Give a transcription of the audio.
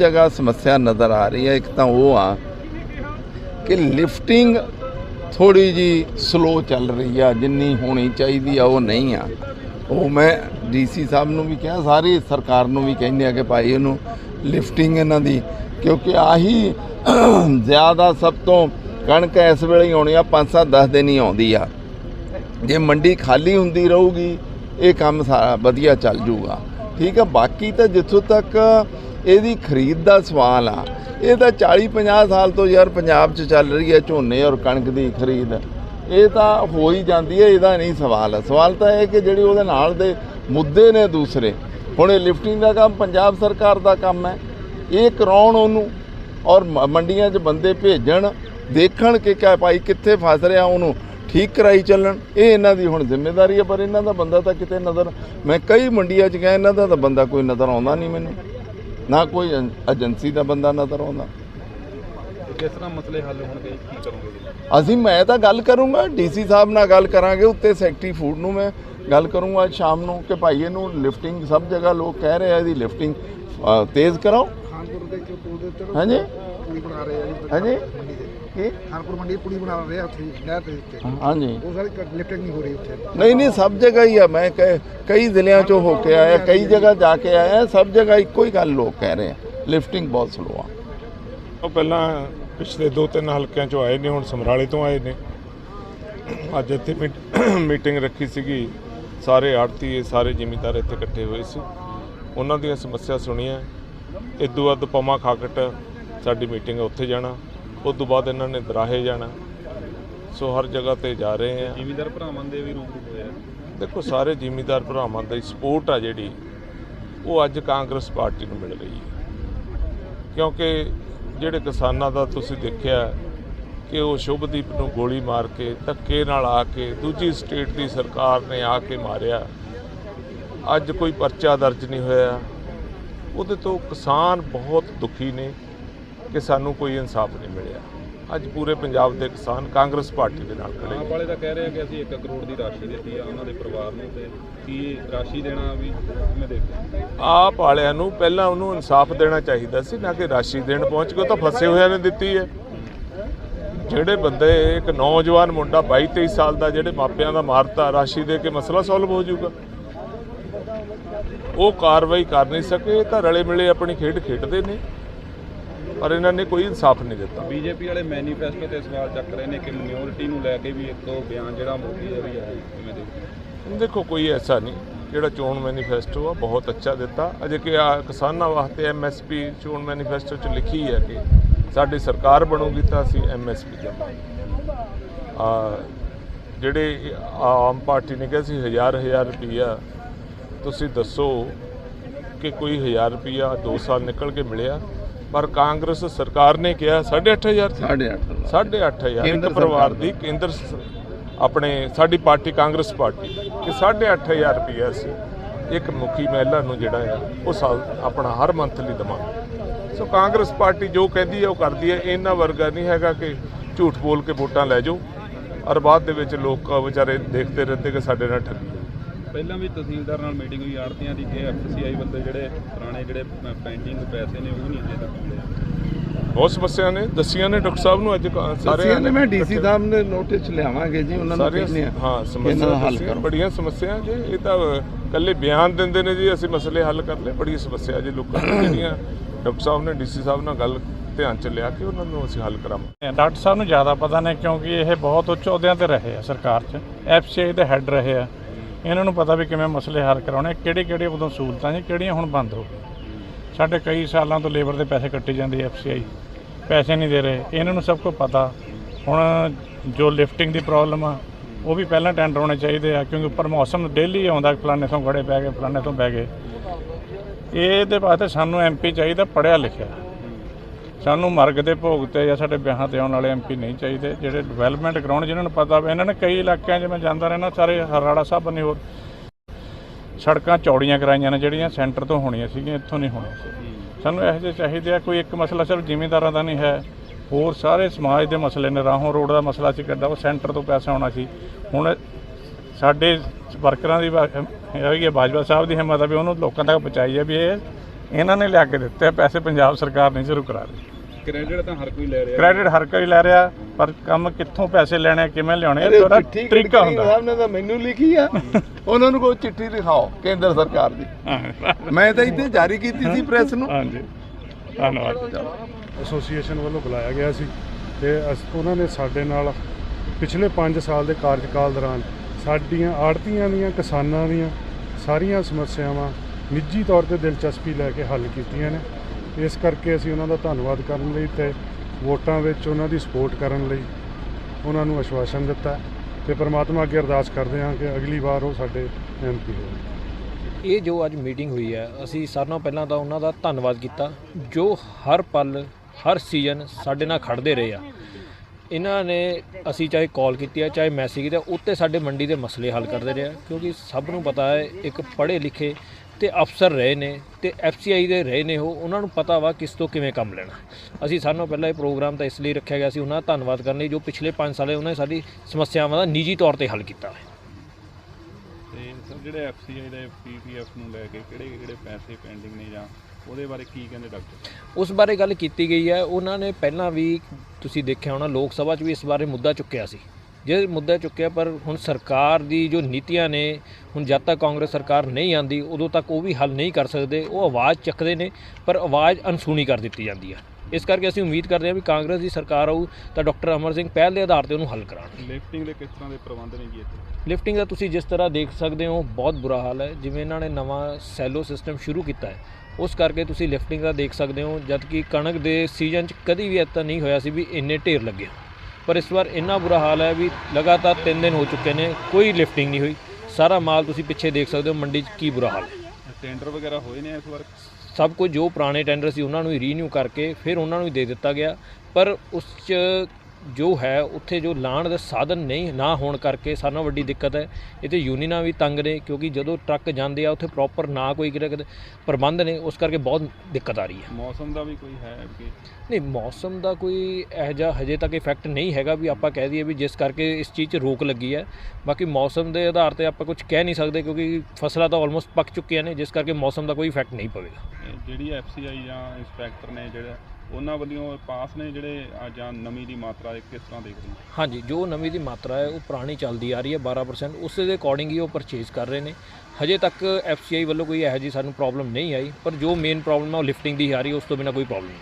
ਜਗ੍ਹਾ ਸਮੱਸਿਆ ਨਜ਼ਰ ਆ ਰਹੀ ਹੈ, ਇੱਕ ਤਾਂ ਉਹ ਆ ਕਿ ਲਿਫਟਿੰਗ ਥੋੜੀ ਜੀ ਸਲੋ ਚੱਲ ਰਹੀ ਆ, ਜਿੰਨੀ ਹੋਣੀ ਚਾਹੀਦੀ ਆ, ਉਹ ਨਹੀਂ ਆ। ਉਹ ਮੈਂ ਡੀਸੀ ਸਾਹਿਬ ਨੂੰ ਵੀ ਕਿਹਾ, ਸਾਰੀ ਸਰਕਾਰ ਨੂੰ ਵੀ ਕਹਿੰਦੇ ਆ ਕਿ ਭਾਈ ਇਹਨੂੰ ਲਿਫਟਿੰਗ ਇਹਨਾਂ ਦੀ, ਕਿਉਂਕਿ ਆਹੀ ਜ਼ਿਆਦਾ ਸਭ ਤੋਂ ਕਣਕ ਇਸ ਵੇਲੇ ਹੀ ਆਉਣੀ ਆ 5-7 10 ਦਿਨ ਹੀ ਆਉਂਦੀ ਆ। ਜੇ ਮੰਡੀ ਖਾਲੀ ਹੁੰਦੀ ਰਹੂਗੀ, ਇਹ ਕੰਮ ਸਾਰਾ ਵਧੀਆ ਚੱਲ ਜੂਗਾ। ਠੀਕ ਆ, ਬਾਕੀ ਤਾਂ ਜਿੱਥੋਂ ਤੱਕ ਇਹਦੀ ਖਰੀਦ ਦਾ ਸਵਾਲ ਆ। ਇਹ ਤਾਂ 40 50 ਸਾਲ ਤੋਂ ਯਾਰ ਪੰਜਾਬ 'ਚ ਚੱਲ ਰਹੀ ਹੈ ਝੋਨੇ ਔਰ ਕਣਕ ਦੀ ਖਰੀਦ। ਇਹ ਤਾਂ ਹੋ ਹੀ ਜਾਂਦੀ ਹੈ, ਇਹਦਾ ਨਹੀਂ ਸਵਾਲ ਹੈ ਸਵਾਲ ਤਾਂ ਇਹ ਕਿ ਜਿਹੜੀ ਉਹਦੇ ਨਾਲ ਦੇ ਮੁੱਦੇ ਨੇ ਦੂਸਰੇ। ਹੁਣ ਇਹ ਲਿਫਟਿੰਗ ਦਾ ਕੰਮ ਪੰਜਾਬ ਸਰਕਾਰ ਦਾ ਕੰਮ ਹੈ। ਇਹ ਕਰਾਉਣ ਉਹਨੂੰ ਔਰ ਮੰਡੀਆਂ 'ਚ ਬੰਦੇ ਭੇਜਣ, ਦੇਖਣ ਕਿ ਕਿਆ ਭਾਈ ਕਿੱਥੇ ਫਸ ਰਿਹਾ ਉਹਨੂੰ, ਠੀਕ ਕਰਾਈ ਚੱਲਣ। ਇਹ ਇਹਨਾਂ ਦੀ ਹੁਣ ਜ਼ਿੰਮੇਵਾਰੀ ਹੈ, ਪਰ ਇਹਨਾਂ ਦਾ ਬੰਦਾ ਤਾਂ ਕਿਤੇ ਨਜ਼ਰ, ਮੈਂ ਕਈ ਮੰਡੀਆਂ 'ਚ ਗਿਆ, ਇਹਨਾਂ ਦਾ ਤਾਂ ਬੰਦਾ ਕੋਈ ਨਜ਼ਰ ਆਉਂਦਾ ਨਹੀਂ ਮੈਨੂੰ। ਨਾ ਕੋਈ ਏਜੰ- ਏਜੰਸੀ ਦਾ ਬੰਦਾ ਨਜ਼ਰ ਆਉਂਦਾ। ਕਿਸ ਤਰ੍ਹਾਂ ਮਸਲੇ ਹੱਲ ਹੋਣਗੇ ਕੀ ਕਰੋਗੇ? ਅਸੀਂ ਮੈਂ ਤਾਂ ਗੱਲ ਕਰੂੰਗਾ ਡੀਸੀ ਸਾਹਿਬ ਨਾਲ ਗੱਲ ਕਰਾਂਗੇ ਉੱਤੇ ਸੈਕਟਰੀ ਫੂਡ ਨੂੰ ਮੈਂ ਗੱਲ ਕਰੂੰਗਾ ਅੱਜ ਸ਼ਾਮ ਨੂੰ ਕਿ ਭਾਈ ਇਹਨੂੰ ਲਿਫਟਿੰਗ ਸਭ ਜਗ੍ਹਾ ਲੋਕ ਕਹਿ ਰਹੇ ਆ ਇਹਦੀ ਲਿਫਟਿੰਗ ਤੇਜ਼ ਕਰਾਓ। ਹਾਂਜੀ। ਪੁਲੀ ਬਣਾ ਰਹੇ ਆ ਜੀ। ਹਾਂਜੀ? ਮੰਡੀ ਦੇ ਕੀ? ਖਾਨਪੁਰ ਮੰਡੀ ਦੀ ਪੁਲੀ ਬਣਾ ਰਹੇ ਆ ਉੱਥੇ ਜੀ, ਨਹਿਰ ਦੇ ਉੱਤੇ। ਹਾਂਜੀ। ਉਹ ਸਾਰੀ ਲਿਫਟਿੰਗ ਨਹੀਂ ਹੋ ਰਹੀ ਉੱਥੇ। ਨਹੀਂ ਨਹੀਂ ਸਭ ਜਗ੍ਹਾ ਹੀ ਆ। ਮੈਂ ਕਈ ਕਈ ਜ਼ਿਲ੍ਹਿਆਂ ਚੋਂ ਹੋ ਕੇ ਆਇਆ ਕਈ ਜਗ੍ਹਾ ਜਾ ਕੇ ਆਇਆ ਸਭ ਜਗ੍ਹਾ ਇੱਕੋ ਹੀ ਗੱਲ ਲੋਕ ਕਹਿ ਰਹੇ ਆ। ਲਿਫਟਿੰਗ ਬਹੁਤ ਸਲੋ ਆ। ਉਹ ਪਹਿਲਾਂ ਪਿਛਲੇ ਦੋ ਤਿੰਨ ਹਲਕਿਆਂ ਚੋਂ ਆਏ ਨੇ ਹੁਣ ਸਮਰਾਲੇ ਤੋਂ ਆਏ ਨੇ। ਅੱਜ ਇੱਥੇ ਮੀਟ- ਮੀਟਿੰਗ ਰੱਖੀ ਸੀਗੀ। ਸਾਰੇ ਆੜਤੀ ਸਾਰੇ ਜ਼ਿਮੀਂਦਾਰ ਇੱਥੇ ਇਕੱਠੇ ਹੋਏ ਸੀ। ਉਹਨਾਂ ਦੀਆਂ ਸਮੱਸਿਆ ਸੁਣੀਆਂ। ਇਦੋਂ ਬਾਅਦ ਪਮਾ ਖਾਕਟ ਸਾਡੀ ਮੀਟਿੰਗ ਉੱਥੇ ਜਾਣਾ। ਉਸ ਤੋਂ ਬਾਅਦ ਇਹਨਾਂ ਨੇ ਦਰਾਹੇ ਜਾਣਾ। ਸੋ ਹਰ ਜਗ੍ਹਾ ਤੇ ਜਾ ਰਹੇ ਆ ਜ਼ਿਮੀਂਦਾਰ ਭਰਾਵਾਂ ਦੇ ਵੀ ਰੂਬਰੂ ਹੋਏ ਆ। ਦੇਖੋ ਸਾਰੇ ਜ਼ਿਮੀਂਦਾਰ ਭਰਾਵਾਂ ਦੀ ਸਪੋਰਟ ਆ ਜਿਹੜੀ ਉਹ ਅੱਜ ਕਾਂਗਰਸ ਪਾਰਟੀ ਨੂੰ ਮਿਲ ਰਹੀ ਹੈ। ਕਿਉਂਕਿ ਜਿਹੜੇ ਕਿਸਾਨਾਂ ਦਾ ਤੁਸੀਂ ਦੇਖਿਆ ਕਿ ਉਹ ਸ਼ੁਭਦੀਪ ਨੂੰ ਗੋਲੀ ਮਾਰ ਕੇ ਧੱਕੇ ਨਾਲ ਆ ਕੇ ਦੂਜੀ ਸਟੇਟ ਦੀ ਸਰਕਾਰ ਨੇ ਆ ਕੇ ਮਾਰਿਆ। ਅੱਜ ਕੋਈ ਪਰਚਾ ਦਰਜ ਨਹੀਂ ਹੋਇਆ। ਉਹਦੇ ਤੋਂ ਕਿਸਾਨ ਬਹੁਤ ਦੁਖੀ ਨੇ। ਕਿ ਸਾਨੂੰ ਕੋਈ ਇਨਸਾਫ ਨਹੀਂ ਮਿਲਿਆ। ਅੱਜ ਪੂਰੇ ਪੰਜਾਬ ਦੇ ਕਿਸਾਨ ਕਾਂਗਰਸ ਪਾਰਟੀ ਦੇ ਨਾਲ ਖੜੇ। ਆਪ ਵਾਲੇ ਤਾਂ ਕਹਿ ਰਹੇ ਆ ਕਿ ਅਸੀਂ 1 ਕਰੋੜ ਦੀ ਰਾਸ਼ੀ ਦਿੱਤੀ ਆ ਉਹਨਾਂ ਦੇ ਪਰਿਵਾਰ ਨੂੰ ਤੇ ਕੀ ਰਾਸ਼ੀ ਦੇਣਾ ਵੀ ਕਿਵੇਂ ਦੇਖਦੇ ਆਪ ਵਾਲਿਆਂ ਨੂੰ ਪਹਿਲਾਂ ਉਹਨੂੰ ਇਨਸਾਫ ਦੇਣਾ ਚਾਹੀਦਾ ਸੀ ਨਾ ਕਿ ਰਾਸ਼ੀ ਦੇਣ ਪਹੁੰਚ ਕੇ ਉਹ ਤਾਂ ਫਸੇ ਹੋਇਆਂ ਨੇ ਦਿੱਤੀ ਹੈ। ਜਿਹੜੇ ਬੰਦੇ ਇੱਕ ਨੌਜਵਾਨ ਮੁੰਡਾ 22 23 ਸਾਲ ਦਾ ਜਿਹੜੇ ਮਾਪਿਆਂ ਦਾ ਮਾਰਤਾ ਰਾਸ਼ੀ ਦੇ ਕੇ ਮਸਲਾ ਸੋਲਵ ਹੋ ਜਾਊਗਾ। ਉਹ ਕਾਰਵਾਈ ਕਰ ਨਹੀਂ ਸਕੇ ਤਾਂ ਰਲੇ ਮਿਲੇ ਆਪਣੀ ਖੇਡ ਖੇਡਦੇ ਨੇ। ਪਰ ਇਹਨਾਂ ਨੇ ਕੋਈ ਇਨਸਾਫ ਨਹੀਂ ਦਿੱਤਾ। ਬੀਜੇਪੀ ਵਾਲੇ ਮੈਨੀਫੈਸਟੋ ਤੇ ਸਵਾਲ ਚੱਕ ਰਹੇ ਨੇ ਕਿ ਮਿਨੋਰਿਟੀ ਨੂੰ ਲੈ ਕੇ ਵੀ ਇੱਕ ਬਿਆਨ ਜਿਹੜਾ ਮੋਦੀ ਦਾ ਵੀ ਆਇਆ ਕਿਵੇਂ ਦੇਖਦੇ ਦੇਖੋ ਕੋਈ ਐਸਾ ਨਹੀਂ। ਜਿਹੜਾ ਚੋਣ ਮੈਨੀਫੈਸਟੋ ਆ ਬਹੁਤ ਅੱਛਾ ਦਿੱਤਾ। ਅਜੇ ਕਿ ਆ ਕਿਸਾਨਾਂ ਵਾਸਤੇ ਐਮਐਸਪੀ ਚੋਣ ਮੈਨੀਫੈਸਟੋ 'ਚ ਲਿਖੀ ਹੈ ਕਿ ਸਾਡੀ ਸਰਕਾਰ ਬਣੂਗੀ ਤਾਂ ਅਸੀਂ ਐਮਐਸਪੀ ਦੇਵਾਂਗੇ ਆ ਜਿਹੜੇ ਆਮ ਪਾਰਟੀ ਨੇ ਕਿਹਾ ਸੀ ਹਜ਼ਾਰ ਹਜ਼ਾਰ ਰੁਪਈਆ। ਤੁਸੀਂ ਦੱਸੋ ਕਿ ਕੋਈ ਹਜ਼ਾਰ ਰੁਪਈਆ 2 ਸਾਲ ਨਿਕਲ ਕੇ ਮਿਲਿਆ? ਪਰ ਕਾਂਗਰਸ ਸਰਕਾਰ ਨੇ ਕਿਹਾ 8500 ਸੀ। 8.5 ਸਾਢੇ ਅੱਠ ਹਜ਼ਾਰ। ਇੱਕ ਕੇਂਦਰ ਪਰਿਵਾਰ ਦੀ ਕੇਂਦਰ ਆਪਣੇ ਸਾਡੀ ਪਾਰਟੀ ਕਾਂਗਰਸ ਪਾਰਟੀ ਕਿ ਸਾਢੇ ਅੱਠ ਹਜ਼ਾਰ ਰੁਪਇਆ ਸੀ। ਇੱਕ ਮੁਖੀ ਮਹਿਲਾ ਨੂੰ ਜਿਹੜਾ ਆ ਉਹ ਸਾਲ ਆਪਣਾ ਹਰ ਮੰਥਲੀ ਦਵਾਂਗੇ। ਸੋ ਕਾਂਗਰਸ ਪਾਰਟੀ ਜੋ ਕਹਿੰਦੀ ਹੈ ਉਹ ਕਰਦੀ ਹੈ ਇਹਨਾਂ ਵਰਗਾ ਨਹੀਂ ਹੈਗਾ ਕਿ ਝੂਠ ਬੋਲ ਕੇ ਵੋਟਾਂ ਲੈ ਜਾਓ। ਔਰ ਬਾਅਦ ਦੇ ਵਿੱਚ ਲੋਕ ਵਿਚਾਰੇ ਦੇਖਦੇ ਰਹਿੰਦੇ ਕਿ ਸਾਡੇ ਨਾਲ ਠੱਗੀ ਹੈ। ਪਹਿਲਾਂ ਵੀ ਤਹਿਸੀਲਦਾਰ ਨਾਲ ਮੀਟਿੰਗ ਹੋਈ ਆੜਤੀਆਂ ਦੀ ਕਿ ਐਫਸੀਆਈ ਬੰਦੇ ਜਿਹੜੇ ਪੁਰਾਣੇ ਜਿਹੜੇ ਪੈਂਡਿੰਗ ਪੈਸੇ ਨੇ ਉਹ ਨਹੀਂ ਅਜੇ ਤੱਕ ਮਿਲੇ। ਬਹੁਤ ਸਮੱਸਿਆ ਨੇ। ਦੱਸੀਆਂ ਨੇ ਡਾਕਟਰ ਸਾਹਿਬ ਨੂੰ ਅੱਜ ਸਾਰਿਆਂ ਨੇ ਮੈਂ ਡੀਸੀ ਸਾਹਿਬ ਨੇ ਨੋਟਿਸ ਲਿਆਵਾਂਗੇ ਜੀ ਉਹਨਾਂ ਨੂੰ ਕਹਿੰਦੇ ਆ ਹਾਂ ਸਮੱਸਿਆ ਹੱਲ ਕਰੋ। ਬੜੀਆਂ ਸਮੱਸਿਆ ਜੀ ਇਹ ਤਾਂ ਕੱਲੇ ਬਿਆਨ ਦਿੰਦੇ ਨੇ ਜੀ ਅਸੀਂ ਮਸਲੇ ਹੱਲ ਕਰ ਲਏ। ਬੜੀ ਸਮੱਸਿਆ ਜੀ ਲੋਕਾਂ ਦੀ ਜਿਹੜੀਆਂ ਡਾਕਟਰ ਸਾਹਿਬ ਨੇ ਡੀਸੀ ਸਾਹਿਬ ਨਾਲ ਗੱਲ ਧਿਆਨ ਚ ਲਿਆ ਕਿ ਉਹਨਾਂ ਨੂੰ ਅਸੀਂ ਹੱਲ ਕਰਾਂਗੇ ਡਾਕਟਰ ਸਾਹਿਬ ਨੂੰ ਜ਼ਿਆਦਾ ਪਤਾ ਨੇ ਕਿਉਂਕਿ ਇਹ ਬਹੁਤ ਉੱਚ ਅਹੁਦਿਆਂ ਤੇ ਰਹੇ ਆ ਸਰਕਾਰ 'ਚ। ਐਫਸੀਆਈ ਦੇ ਹੈੱਡ ਰਹੇ ਆ। ਇਹਨਾਂ ਨੂੰ ਪਤਾ ਵੀ ਕਿਵੇਂ ਮਸਲੇ ਹੱਲ ਕਰਾਉਣੇ ਕਿਹੜੇ ਕਿਹੜੀ ਉਦੋਂ ਸਹੂਲਤਾਂ ਜੀ, ਕਿਹੜੀਆਂ ਹੁਣ ਬੰਦ ਹੋ ਗਈਆਂ। ਸਾਡੇ ਕਈ ਸਾਲਾਂ ਤੋਂ ਲੇਬਰ ਦੇ ਪੈਸੇ ਕੱਟੇ ਜਾਂਦੇ ਐਫਸੀਆਈ ਪੈਸੇ ਨਹੀਂ ਦੇ ਰਹੇ। ਇਹਨਾਂ ਨੂੰ ਸਭ ਕੁਝ ਪਤਾ। ਹੁਣ ਜੋ ਲਿਫਟਿੰਗ ਦੀ ਪ੍ਰੋਬਲਮ ਆ, ਉਹ ਵੀ ਪਹਿਲਾਂ ਟੈਂਡਰ ਹੋਣੇ ਚਾਹੀਦੇ ਆ, ਕਿਉਂਕਿ ਉੱਪਰ ਮੌਸਮ ਡੇਲੀ ਆਉਂਦਾ, ਫਲਾਣੇ ਤੋਂ ਗੜੇ ਪੈ ਗਏ, ਫਲਾਣੇ ਤੋਂ ਪੈ ਗਏ। ਇਹਦੇ ਵਾਸਤੇ ਸਾਨੂੰ ਐਮਪੀ ਚਾਹੀਦਾ ਪੜਿਆ ਲਿਖਿਆ ਸਾਨੂੰ ਮਰਗ ਦੇ ਭੋਗ ਤੇ ਜਾਂ ਸਾਡੇ ਵਿਆਹਾਂ ਤੇ ਆਉਣ ਵਾਲੇ ਐਮਪੀ ਨਹੀਂ ਚਾਹੀਦੇ। ਜਿਹੜੇ ਡਿਵੈਲਪਮੈਂਟ ਕਰਾਉਣ, ਜਿਨ੍ਹਾਂ ਨੂੰ ਪਤਾ ਵੀ, ਇਹਨਾਂ ਨੇ ਕਈ ਇਲਾਕਿਆਂ 'ਚ ਮੈਂ ਜਾਂਦਾ ਰਹਿਣਾ ਸਾਰੇ ਹਰਾੜਾ ਸਾਹਿਬ ਬੰਨੇ ਹੋਰ। ਸੜਕਾਂ ਚੌੜੀਆਂ ਕਰਾਈਆਂ ਨੇ, ਜਿਹੜੀਆਂ ਸੈਂਟਰ ਤੋਂ ਹੋਣੀਆਂ ਸੀਗੀਆਂ, ਇੱਥੋਂ ਨਹੀਂ ਹੋਣੀਆਂ ਸੀ। ਸਾਨੂੰ ਇਹੋ ਜਿਹੇ ਚਾਹੀਦੇ ਆ, ਕੋਈ ਇੱਕ ਮਸਲਾ ਸਿਰਫ ਜ਼ਿਮੀਂਦਾਰਾਂ ਦਾ ਨਹੀਂ ਹੈ। ਹੋਰ ਸਾਰੇ ਸਮਾਜ ਦੇ ਮਸਲੇ ਨੇ, ਰਾਹੋਂ ਰੋਡ ਦਾ ਮਸਲਾ ਸੀ ਕਿੱਦਾਂ ਉਹ ਸੈਂਟਰ ਤੋਂ ਪੈਸਾ ਆਉਣਾ ਸੀ। ਹੁਣ ਸਾਡੇ ਵਰਕਰਾਂ ਦੀ ਹੈਗੀ ਹੈ ਬਾਜਵਾ ਸਾਹਿਬ ਦੀ ਹਿੰਮਤ ਆ ਵੀ ਉਹਨੂੰ ਲੋਕਾਂ ਤੱਕ ਪਹੁੰਚਾਈ ਹੈ ਵੀ ਇਹ ਇਹਨਾਂ ਨੇ ਲਿਆ ਕੇ ਦਿੱਤੇ ਆ, ਪੈਸੇ ਪੰਜਾਬ ਸਰਕਾਰ ਨੇ ਸ਼ੁਰੂ ਕਰਾ ਰਹੇ ਕ੍ਰੈਡਿਟ ਤਾਂ ਹਰ ਕੋਈ ਲੈ ਰਿਹਾ। ਕ੍ਰੈਡਿਟ ਹਰ ਕੋਈ ਲੈ ਰਿਹਾ ਪਰ ਕੰਮ ਕਿੱਥੋਂ ਪੈਸੇ ਲੈਣੇ ਆ, ਕਿਵੇਂ ਲਿਆਉਣੇ ਥੋੜਾ ਚਿੱਠੀ ਤਰੀਕਾ ਹੁੰਦਾ। ਸਾਹਿਬ ਨੇ ਤਾਂ ਮੈਨੂੰ ਲਿਖੀ ਆ। ਉਹਨਾਂ ਨੂੰ ਕੋਈ ਚਿੱਠੀ ਦਿਖਾਓ ਕੇਂਦਰ ਸਰਕਾਰ ਦੀ। ਹਾਂ। ਮੈਂ ਤਾਂ ਇੱਥੇ ਜਾਰੀ ਕੀਤੀ ਸੀ ਪ੍ਰੈਸ ਨੂੰ। ਹਾਂਜੀ। ਧੰਨਵਾਦ। ਐਸੋਸੀਏਸ਼ਨ ਵੱਲੋਂ ਬੁਲਾਇਆ ਗਿਆ ਸੀ ਤੇ ਅਸ- ਉਹਨਾਂ ਨੇ ਸਾਡੇ ਨਾਲ ਪਿਛਲੇ 5 ਸਾਲ ਦੇ ਕਾਰਜਕਾਲ ਦੌਰਾਨ ਸਾਡੀਆਂ ਆੜਤੀਆਂ ਦੀਆਂ ਕਿਸਾਨਾਂ ਦੀਆਂ ਸਾਰੀਆਂ ਸਮੱਸਿਆਵਾਂ ਨਿੱਜੀ ਤੌਰ ਤੇ ਦਿਲਚਸਪੀ ਲੈ ਕੇ ਹੱਲ ਕੀਤੀਆਂ ਨੇ। ਇਸ ਕਰਕੇ ਅਸੀਂ ਉਹਨਾਂ ਦਾ ਧੰਨਵਾਦ ਕਰਨ ਲਈ ਤੇ ਵੋਟਾਂ ਵਿੱਚ ਉਹਨਾਂ ਦੀ ਸਪੋਰਟ ਕਰਨ ਲਈ ਉਹਨਾਂ ਨੂੰ ਆਸ਼ਵਾਸਨ ਦਿੱਤਾ ਤੇ ਪ੍ਰਮਾਤਮਾ ਅੱਗੇ ਅਰਦਾਸ ਕਰਦੇ ਹਾਂ ਕਿ ਅਗਲੀ ਵਾਰ ਉਹ ਸਾਡੇ ਐਮਪੀ ਹੋਣ। ਇਹ ਜੋ ਅੱਜ ਮੀਟਿੰਗ ਹੋਈ ਹੈ, ਅਸੀਂ ਸਾਰਿਆਂ ਨਾਲੋਂ ਪਹਿਲਾਂ ਤਾਂ ਉਹਨਾਂ ਦਾ ਧੰਨਵਾਦ ਕੀਤਾ, ਜੋ ਹਰ ਪਲ, ਹਰ ਸੀਜ਼ਨ ਸਾਡੇ ਨਾਲ ਖੜਦੇ ਰਹੇ ਆ। ਇਹਨਾਂ ਨੇ ਅਸੀਂ ਚਾਹੇ ਕਾਲ ਕੀਤੀ ਹੈ, ਚਾਹੇ ਮੈਸੇਜ ਕੀਤਾ ਉੱਤੇ ਸਾਡੇ ਮੰਡੀ ਦੇ ਮਸਲੇ ਹੱਲ ਕਰਦੇ ਰਹੇ ਆ, ਕਿਉਂਕਿ ਸਭ ਨੂੰ ਪਤਾ ਹੈ, ਇੱਕ ਪੜ੍ਹੇ ਲਿਖੇ ਤੇ ਅਫਸਰ ਰਹੇ ਨੇ ਤੇ ਐਫਸੀਆਈ ਦੇ ਰਹੇ ਨੇ ਉਹ ਉਹਨਾਂ ਨੂੰ ਪਤਾ ਵਾ ਕਿਸ ਤੋਂ ਕਿਵੇਂ ਕੰਮ ਲੈਣਾ। ਅਸੀਂ ਨਾਲੋਂ ਪਹਿਲਾਂ ਇਹ ਪ੍ਰੋਗਰਾਮ ਤਾਂ ਇਸ ਲਈ ਰੱਖਿਆ ਗਿਆ ਸੀ ਉਹਨਾਂ ਦਾ ਧੰਨਵਾਦ ਕਰਨ ਲਈ ਜੋ ਪਿਛਲੇ 5 ਸਾਲੇ ਉਹਨਾਂ ਨੇ ਸਾਡੀ ਸਮੱਸਿਆਵਾਂ ਦਾ ਨਿੱਜੀ ਤੌਰ ਤੇ ਹੱਲ ਕੀਤਾ ਹੈ ਤੇ ਸਰ ਜਿਹੜੇ ਐਫਸੀਆਈ ਦੇ ਪੀਪੀਐਫ ਨੂੰ ਲੈ ਕੇ ਕਿਹੜੇ ਕਿਹੜੇ ਪੈਸੇ ਪੈਂਡਿੰਗ ਨੇ ਜਾਂ ਉਹਦੇ ਬਾਰੇ ਕੀ ਕਹਿੰਦੇ ਡਾਕਟਰ? ਉਸ ਬਾਰੇ ਗੱਲ ਕੀਤੀ ਗਈ ਹੈ ਉਹਨਾਂ ਨੇ ਪਹਿਲਾਂ ਵੀ ਤੁਸੀਂ ਦੇਖਿਆ ਹੋਣਾ ਲੋਕ ਸਭਾ 'ਚ ਵੀ ਇਸ ਬਾਰੇ ਮੁੱਦਾ ਚੁੱਕਿਆ ਸੀ। ਜੇ ਮੁੱਦਾ ਚੁੱਕਿਆ ਪਰ ਹੁਣ ਸਰਕਾਰ ਦੀ ਜੋ ਨੀਤੀਆਂ ਨੇ ਹੁਣ ਜਦ ਤੱਕ ਕਾਂਗਰਸ ਸਰਕਾਰ ਨਹੀਂ ਆਂਦੀ ਉਦੋਂ ਤੱਕ ਉਹ ਵੀ ਹੱਲ ਨਹੀਂ ਕਰ ਸਕਦੇ। ਉਹ ਆਵਾਜ਼ ਚੱਕਦੇ ਨੇ ਪਰ ਆਵਾਜ਼ ਅਨਸੁਣੀ ਕਰ ਦਿੱਤੀ ਜਾਂਦੀ ਹੈ ਇਸ ਕਰਕੇ ਅਸੀਂ ਉਮੀਦ ਕਰਦੇ ਹਾਂ ਵੀ ਕਾਂਗਰਸ ਦੀ ਸਰਕਾਰ ਆਊ ਤਾਂ ਡਾਕਟਰ ਅਮਰ ਸਿੰਘ ਪਹਿਲ ਦੇ ਆਧਾਰ ਤੇ ਉਹਨੂੰ ਹੱਲ ਕਰਾਉਣ ਲਿਫਟਿੰਗ ਦੇ ਕਿਸ ਤਰ੍ਹਾਂ ਦੇ ਪ੍ਰਬੰਧ ਨੇ ਜੀ ਇੱਥੇ? ਲਿਫਟਿੰਗ ਦਾ ਤੁਸੀਂ ਜਿਸ ਤਰ੍ਹਾਂ ਦੇਖ ਸਕਦੇ ਹੋ ਬਹੁਤ ਬੁਰਾ ਹਾਲ ਹੈ। ਜਿਵੇਂ ਇਹਨਾਂ ਨੇ ਨਵਾਂ ਸੈਲੋ ਸਿਸਟਮ ਸ਼ੁਰੂ ਕੀਤਾ ਹੈ ਉਸ ਕਰਕੇ ਤੁਸੀਂ ਲਿਫਟਿੰਗ ਦਾ ਦੇਖ ਸਕਦੇ ਹੋ ਜਦ ਕਿ ਕਣਕ ਦੇ ਸੀਜ਼ਨ 'ਚ ਕਦੀ ਵੀ ਇੱਦਾਂ ਨਹੀਂ ਹੋਇਆ ਸੀ ਵੀ ਇੰਨੇ ਢੇਰ ਲੱਗੇ। ਪਰ ਇਸ ਵਾਰ ਇੰਨਾ ਬੁਰਾ ਹਾਲ ਹੈ ਵੀ ਲਗਾਤਾਰ 3 ਦਿਨ ਹੋ ਚੁੱਕੇ ਨੇ ਕੋਈ ਲਿਫਟਿੰਗ ਨਹੀਂ ਹੋਈ। ਸਾਰਾ ਮਾਲ ਤੁਸੀਂ ਪਿੱਛੇ ਦੇਖ ਸਕਦੇ ਹੋ ਮੰਡੀ 'ਚ ਕੀ ਬੁਰਾ ਹਾਲ। ਹੈ ਟੈਂਡਰ ਵਗੈਰਾ ਹੋਏ ਨੇ ਇਸ ਵਾਰ? ਸਭ ਕੁਝ ਜੋ ਪੁਰਾਣੇ ਟੈਂਡਰ ਸੀ ਉਹਨਾਂ ਨੂੰ ਹੀ ਰੀਨਿਊ ਕਰਕੇ ਫਿਰ ਉਹਨਾਂ ਨੂੰ ਹੀ ਦੇ ਦਿੱਤਾ ਗਿਆ। ਪਰ ਉਸ 'ਚ ਜੋ ਹੈ ਉੱਥੇ ਜੋ ਲਾਣ ਦੇ ਸਾਧਨ ਨਹੀਂ ਨਾ ਹੋਣ ਕਰਕੇ ਨਾਲੋਂ ਵੱਡੀ ਦਿੱਕਤ ਹੈ। ਇੱਥੇ ਯੂਨੀਅਨਾਂ ਵੀ ਤੰਗ ਨੇ ਕਿਉਂਕਿ ਜਦੋਂ ਟਰੱਕ ਜਾਂਦੇ ਆ ਉੱਥੇ ਪ੍ਰੋਪਰ ਨਾ ਕੋਈ ਪ੍ਰਬੰਧ ਨੇ ਉਸ ਕਰਕੇ ਬਹੁਤ ਦਿੱਕਤ ਆ ਰਹੀ ਹੈ। ਮੌਸਮ ਦਾ ਵੀ ਕੋਈ ਹੈ ਕਿ ਨਹੀਂ ਮੌਸਮ ਦਾ ਕੋਈ ਇਹੋ ਜਿਹਾ ਹਜੇ ਤੱਕ ਇਫੈਕਟ ਨਹੀਂ ਹੈਗਾ ਵੀ ਆਪਾਂ ਕਹਿ ਦਈਏ ਵੀ ਜਿਸ ਕਰਕੇ ਇਸ ਚੀਜ਼ 'ਚ ਰੋਕ ਲੱਗੀ ਹੈ। ਬਾਕੀ ਮੌਸਮ ਦੇ ਆਧਾਰ ਤੇ ਆਪਾਂ ਕੁਝ ਕਹਿ ਨਹੀਂ ਸਕਦੇ ਕਿਉਂਕਿ ਫਸਲਾਂ ਤਾਂ ਆਲਮੋਸਟ ਪੱਕ ਚੁੱਕੀਆਂ ਨੇ ਜਿਸ ਕਰਕੇ ਮੌਸਮ ਦਾ ਕੋਈ ਇਫੈਕਟ ਨਹੀਂ ਪਵੇਗਾ। ਜਿਹੜੀ ਐਫਸੀਆਈ ਜਾਂ ਇੰਸਪੈਕਟਰ ਨੇ ਜਿਹੜੇ ਉਹਨਾਂ ਵੱਲੋਂ ਪਾਸ ਨੇ ਜਿਹੜੇ ਆ ਜਾਂ ਨਮੀ ਦੀ ਮਾਤਰਾ ਇਹ ਕਿਸ ਤਰ੍ਹਾਂ ਦੇਖਦੇ ਨੇ? ਹਾਂਜੀ, ਜੋ ਨਵੀਂ ਦੀ ਮਾਤਰਾ ਹੈ, ਉਹ ਪੁਰਾਣੀ ਚੱਲਦੀ ਆ ਰਹੀ ਹੈ 12% ਉਸੇ ਦੇ ਅਕੋਰਡਿੰਗ ਹੀ ਉਹ ਪਰਚੇਸ ਕਰ ਰਹੇ ਨੇ। ਹਜੇ ਤੱਕ ਐਫਸੀਆਈ ਵੱਲੋਂ ਕੋਈ ਇਹੋ ਜਿਹੀ ਸਾਨੂੰ ਪ੍ਰੋਬਲਮ ਨਹੀਂ ਆਈ, ਪਰ ਜੋ ਮੇਨ ਪ੍ਰੋਬਲਮ ਹੈ ਉਹ ਲਿਫਟਿੰਗ ਦੀ ਆ ਰਹੀ ਉਸ ਤੋਂ ਬਿਨਾ ਕੋਈ ਪ੍ਰੋਬਲਮ ਨਹੀਂ